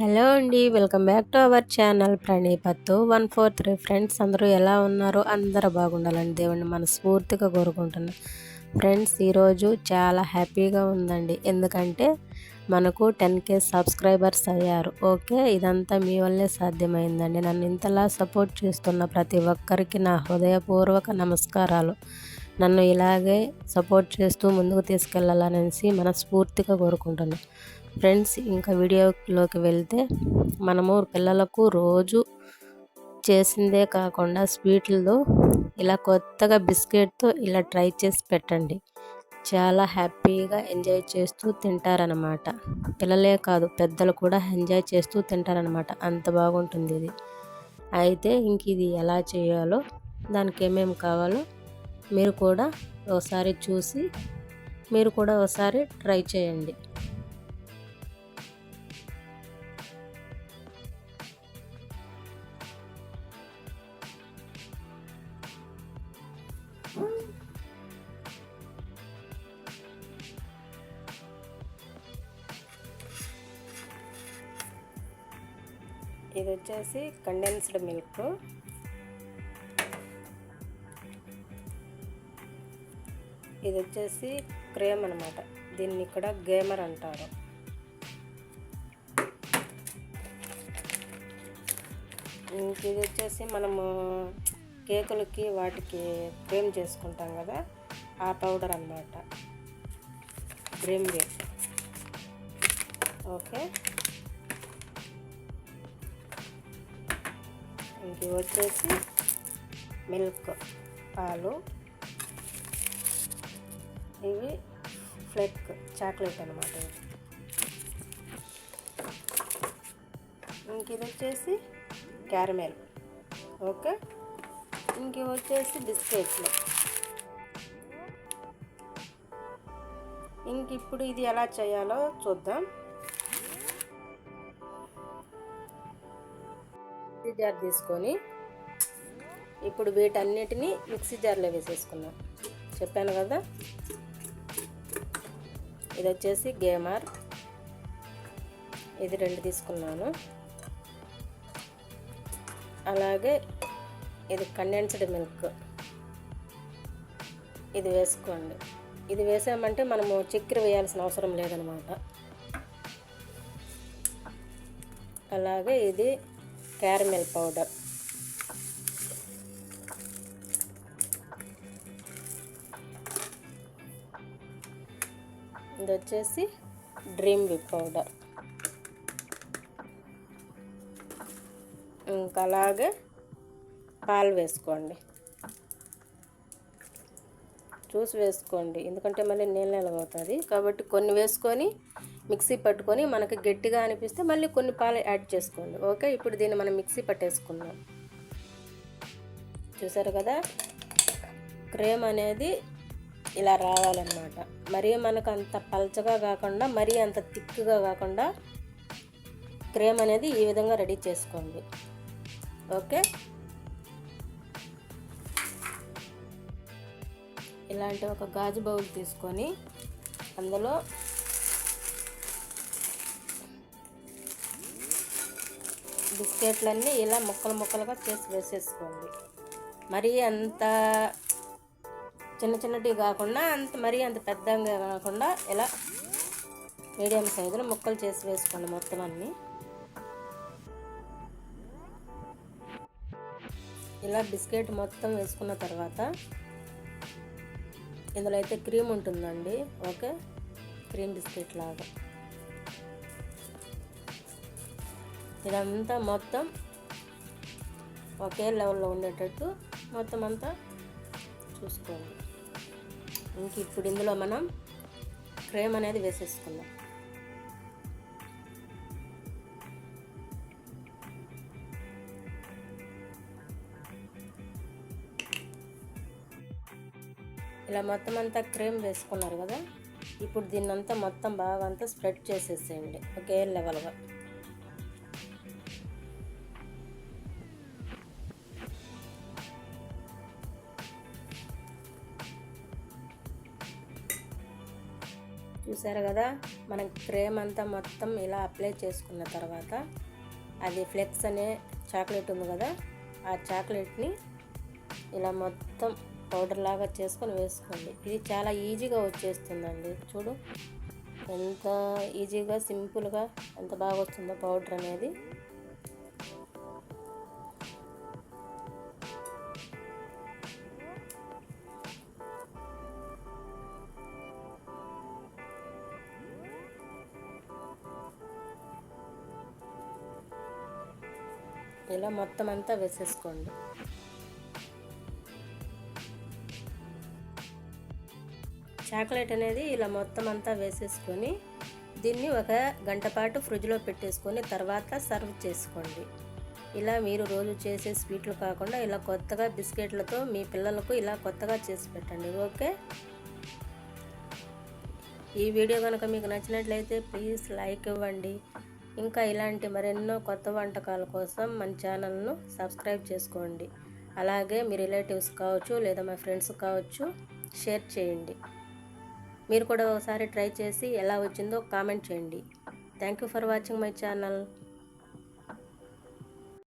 Hello అండి welcome back to our channel. ప్రణీపత్తు one four three friends అందరూ ఎలా ఉన్నారు? అందరూ బాగుండాలని దేవుణ్ణి మనస్ఫూర్తిగా కోరుకుంటున్నాను ఫ్రెండ్స్ ఈరోజు చాలా హ్యాపీగా ఉందండి. ఎందుకంటే మనకు టెన్ కే సబ్స్క్రైబర్స్ అయ్యారు. ఓకే ఇదంతా మీ వల్లే సాధ్యమైందండి. నన్ను ఇంతలా సపోర్ట్ చేస్తున్న ప్రతి ఒక్కరికి నా హృదయపూర్వక నమస్కారాలు. నన్ను ఇలాగే సపోర్ట్ చేస్తూ ముందుకు తీసుకెళ్ళాలనేసి మనస్ఫూర్తిగా కోరుకుంటున్నాను ఫ్రెండ్స్ ఇంకా వీడియోలోకి వెళ్తే మనము పిల్లలకు రోజు చేసిందే కాకుండా స్వీట్లతో ఇలా కొత్తగా బిస్కెట్తో ఇలా ట్రై చేసి పెట్టండి. చాలా హ్యాపీగా ఎంజాయ్ చేస్తూ తింటారనమాట పిల్లలే కాదు పెద్దలు కూడా ఎంజాయ్ చేస్తూ తింటారనమాట అంత బాగుంటుంది ఇది. అయితే ఇంక ఇది ఎలా చేయాలో దానికి ఏమేమి కావాలో మీరు కూడా ఒకసారి చూసి మీరు కూడా ఒకసారి ట్రై చేయండి. ఇది వచ్చేసి కండెన్స్డ్ మిల్క్ ఇది వచ్చేసి క్రేమ్ అనమాట దీన్ని ఇక్కడ గేమర్ అంటారు. ఇది వచ్చేసి మనము కేకులకి వాటికి క్రీమ్ చేసుకుంటాం కదా ఆ పౌడర్ అనమాట డ్రీమ్ వేట్ ఓకే ఇంక వచ్చేసి మిల్క్ పాలు. ఇవి ఫ్లేక్ చాక్లెట్ అనమాట ఇంక ఇది వచ్చేసి క్యారమెల్. ఓకే? ఇంక వచ్చేసి బిస్కెట్లు. ఇంక ఇప్పుడు ఇది ఎలా చేయాలో చూద్దాం. మిక్సీ జార్ తీసుకొని ఇప్పుడు వీటన్నిటిని మిక్సీ జార్లో వేసేసుకున్నాం చెప్పాను కదా? ఇది వచ్చేసి గేమర్. ఇది రెండు తీసుకున్నాను. అలాగే ఇది కండెన్స్డ్ మిల్క్. ఇది వేసుకోండి. ఇది వేసామంటే మనము చక్కెర వేయాల్సిన అవసరం లేదనమాట. అలాగే ఇది క్యారమెల్ పౌడర్. ఇది వచ్చేసి డ్రీమ్ విప్ పౌడర్. ఇంకా అలాగే పాలు వేసుకోండి. చూసి వేసుకోండి. ఎందుకంటే మళ్ళీ నీళ్ళ నిలబవుతుంది కాబట్టి కొన్ని వేసుకొని మిక్సీ పట్టుకొని మనకి గట్టిగా అనిపిస్తే మళ్ళీ కొన్ని పాలు యాడ్ చేసుకోండి. ఓకే? ఇప్పుడు దీన్ని మనం మిక్సీ పట్టేసుకుందాం. చూసారు కదా? క్రేమ్ అనేది ఇలా రావాలన్నమాట. మరీ మనకు అంత పలచగా కాకుండా మరీ అంత థిక్గా కాకుండా క్రేమ్ అనేది ఈ విధంగా రెడీ చేసుకోండి. ఓకే? ఇలాంటి ఒక గాజు బౌల్ తీసుకొని అందులో బిస్కెట్లన్నీ ఇలా ముక్కలు ముక్కలుగా చేసి వేసేసుకోండి. మరీ అంత చిన్న చిన్నటివి కాకుండా అంత మరీ అంత పెద్దగా కాకుండా ఇలా మీడియం సైజులో ముక్కలు చేసి వేసుకోండి మొత్తం అన్నీ. ఇలా బిస్కెట్ మొత్తం వేసుకున్న తర్వాత ఇందులో అయితే క్రీమ్ ఉంటుందండి. ఓకే? క్రీమ్ బిస్కెట్ లాగా. ఇదంతా మొత్తం ఒకే లెవెల్లో ఉండేటట్టు మొత్తం అంతా చూసుకోండి. ఇంక ఇప్పుడు ఇందులో మనం క్రేమ్ అనేది వేసేసుకుందాం. ఇలా మొత్తం అంతా క్రీమ్ వేసుకున్నారు కదా? ఇప్పుడు దీన్నంతా మొత్తం బాగా అంతా స్ప్రెడ్ చేసేసేయండి. ఒకే లెవెల్గా. చూసారు కదా మనం క్రేమ్ అంతా మొత్తం ఇలా అప్లై చేసుకున్న తర్వాత అది ఫ్లెక్స్ అనే చాక్లెట్ ఉంది కదా ఆ చాక్లెట్ని ఇలా మొత్తం పౌడర్ లాగా చేసుకొని వేసుకోండి. ఇది చాలా ఈజీగా వచ్చేస్తుందండి. చూడు ఎంత ఈజీగా సింపుల్గా ఎంత బాగా వస్తుందో పౌడర్ అనేది. ఇలా మొత్తం అంతా వేసేసుకోండి. చాక్లెట్ అనేది ఇలా మొత్తం అంతా వేసేసుకొని దీన్ని ఒక గంట పాటు ఫ్రిడ్జ్లో పెట్టేసుకొని తర్వాత సర్వ్ చేసుకోండి. ఇలా మీరు రోజు చేసే స్వీట్లు కాకుండా ఇలా కొత్తగా బిస్కెట్లతో మీ పిల్లలకు ఇలా కొత్తగా చేసి పెట్టండి. ఓకే? ఈ వీడియో కనుక మీకు నచ్చినట్లయితే ప్లీజ్ లైక్ ఇవ్వండి. ఇంకా ఇలాంటి మరెన్నో కొత్త వంటకాల కోసం మన ఛానల్ను సబ్స్క్రైబ్ చేసుకోండి. అలాగే మీ రిలేటివ్స్ కావచ్చు లేదా మా ఫ్రెండ్స్ కావచ్చు షేర్ చేయండి. మీరు కూడా ఒకసారి ట్రై చేసి ఎలా వచ్చిందో కామెంట్ చేయండి. Thank you for watching my channel.